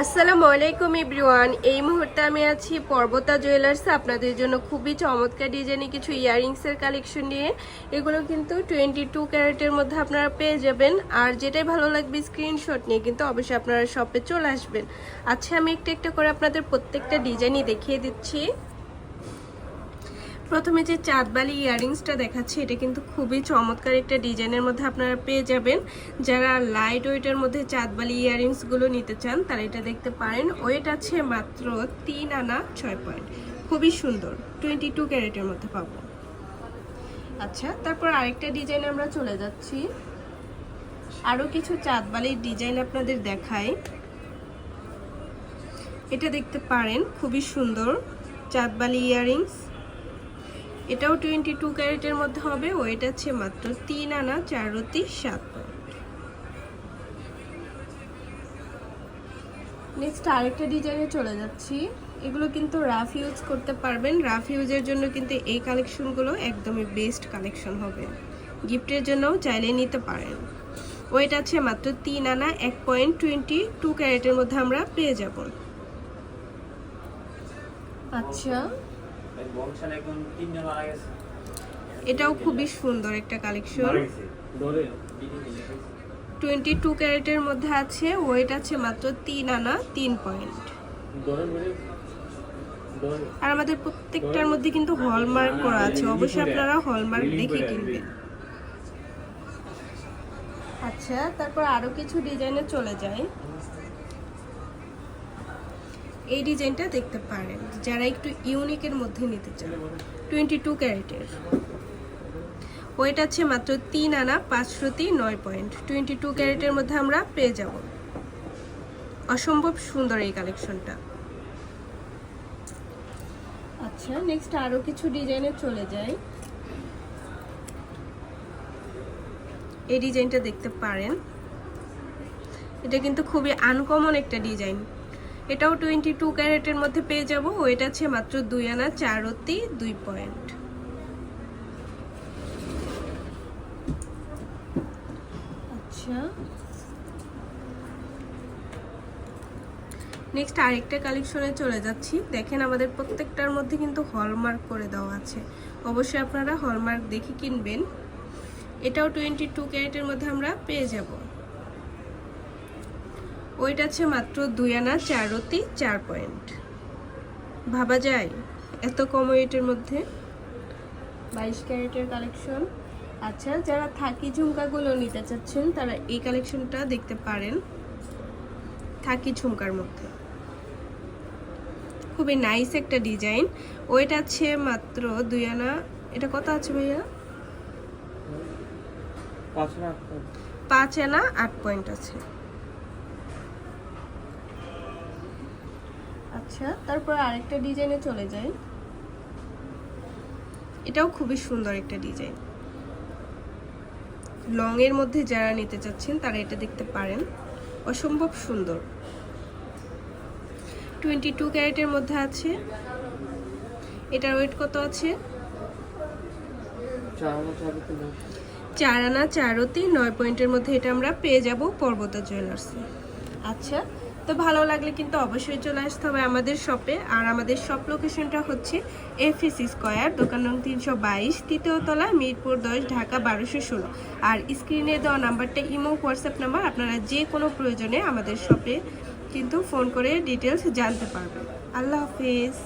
আসসালামু আলাইকুম এভরিওয়ান। এই মুহূর্তে আমি আছি পর্বতা জুয়েলার্সে। আপনাদের জন্য খুবই চমৎকার ডিজাইনে কিছু ইয়াররিংসের কালেকশন নিয়ে। এগুলো কিন্তু টোয়েন্টি টু ক্যারেটের মধ্যে আপনারা পেয়ে যাবেন। আর যেটাই ভালো লাগবে স্ক্রিনশট নিয়ে কিন্তু অবশ্যই আপনারা শপে চলে আসবেন। আচ্ছা আমি একটা একটা করে আপনাদের প্রত্যেকটা ডিজাইনই দেখিয়ে দিচ্ছি। প্রথমে যে চাঁদবালি ইয়াররিংসটা দেখাচ্ছি, এটা কিন্তু খুবই চমৎকার একটা ডিজাইনের মধ্যে আপনারা পেয়ে যাবেন। যারা লাইট ওয়েটের মধ্যে চাঁদবালি ইয়াররিংসগুলো নিতে চান, তারা এটা দেখতে পারেন। ওয়েট আছে মাত্র তিন আনা ছয় পয়েন্ট খুবই সুন্দর টোয়েন্টি টু ক্যারেটের মধ্যে পাবো। আচ্ছা তারপর আরেকটা ডিজাইন আমরা চলে যাচ্ছি। আরও কিছু চাঁদবালির ডিজাইন আপনাদের দেখাই। এটা দেখতে পারেন, খুবই সুন্দর চাঁদবালি ইয়াররিংস। এটাও টোয়েন্টি টু ক্যারেটের মধ্যে হবে। ওয়েট আছে মাত্র তিন আনা, চার সাত নেক্সট আরেকটা ডিজাইনে চলে যাচ্ছি। এগুলো কিন্তু রাফ ইউজ করতে পারবেন। রাফ ইউজের জন্য কিন্তু এই কালেকশনগুলো একদমই বেস্ট কালেকশন হবে। গিফটের জন্যও চাইলে নিতে পারেন। ওয়েট আছে মাত্র তিন আনা, এক পয়েন্ট টোয়েন্টি টু ক্যারেটের মধ্যে আমরা পেয়ে যাব। আচ্ছা। এখন তিনজন মারা গেছে। এটাও খুবই সুন্দর একটা কালেকশন টোয়েন্টি টু ক্যারেটের মধ্যে আছে ওয়েট আছে মাত্র তিন আনা তিন পয়েন্ট আর আমাদের প্রত্যেকটার মধ্যে কিন্তু হলমার্ক করা আছে। অবশ্যই আপনারা হলমার্ক দেখে কিনবেন। আচ্ছা তারপর আরও কিছু ডিজাইনে চলে যায় এই ডিজাইনটা দেখতে পারেন, যারা একটু ইউনিকের মধ্যে নিতে চান। টোয়েন্টি টু ক্যারেটের। ওয়েট আছে মাত্র তিন আনা পাঁচশোতি নয় পয়েন্ট টোয়েন্টি টু ক্যারেটের মধ্যে আমরা পেয়ে যাব। অসম্ভব সুন্দর এই কালেকশনটা। আচ্ছা নেক্সট আরও কিছু ডিজাইনে চলে যাই। এই ডিজাইনটা দেখতে পারেন। এটা কিন্তু খুবই আনকমন একটা ডিজাইন। এটাও টোয়েন্টি টু ক্যারেটের মধ্যে পেয়ে যাব। ওয়েট আছে মাত্র দুই আনা চার অতি দুই পয়েন্ট। আচ্ছা। নেক্সট আরেকটা কালেকশনে চলে যাচ্ছি। দেখেন আমাদের প্রত্যেকটার মধ্যে কিন্তু হলমার্ক করে দেওয়া আছে। অবশ্যই আপনারা হলমার্ক দেখে কিনবেন। এটাও টোয়েন্টি টু ক্যারেটের মধ্যে আমরা পেয়ে যাব। ওইট আছে মাত্র দুই আনা চার চারতি চার পয়েন্ট। ভাবা যায় এত কম ওয়েটের মধ্যে? বাইশ ক্যারেটের কালেকশন। আচ্ছা যারা থাকি ঝুমকাগুলো নিতে চাচ্ছেন তারা এই কালেকশনটা দেখতে পারেন থাকি ঝুমকার মধ্যে। খুবই নাইস একটা ডিজাইন। ওয়েট আছে মাত্র দুই আনা এটা কত আছে ভাইয়া? পাঁচ আনা আট পয়েন্ট আছে। আচ্ছা তারপর আরেকটা ডিজাইনে চলে যাই। এটাও খুবই সুন্দর একটা ডিজাইন লং এর মধ্যে যারা নিতে চাচ্ছেন, তারা এটা দেখতে পারেন। অসম্ভব সুন্দর। টোয়েন্টি টু ক্যারেটের মধ্যে আছে। এটার ওয়েট কত আছে? চার আনা চারতি নয় পয়েন্টের মধ্যে এটা আমরা পেয়ে যাব পর্বতা জুয়েলার্সে আচ্ছা তো ভালো লাগলে কিন্তু অবশ্যই চলে আসতে হবে আমাদের শপে। আর আমাদের শপ লোকেশনটা হচ্ছে এফএসি স্কোয়ার দোকান নং তিনশো বাইশ তৃতীয়তলা মিরপুর দশ, ঢাকা বারোশো ষোলো। আর স্ক্রিনে দেওয়া নাম্বারটা ইমো, হোয়াটসঅ্যাপ নাম্বার, আপনারা যে কোনো প্রয়োজনে আমাদের শপে কিন্তু ফোন করে ডিটেলস জানতে পারবেন। আল্লাহ হাফিজ।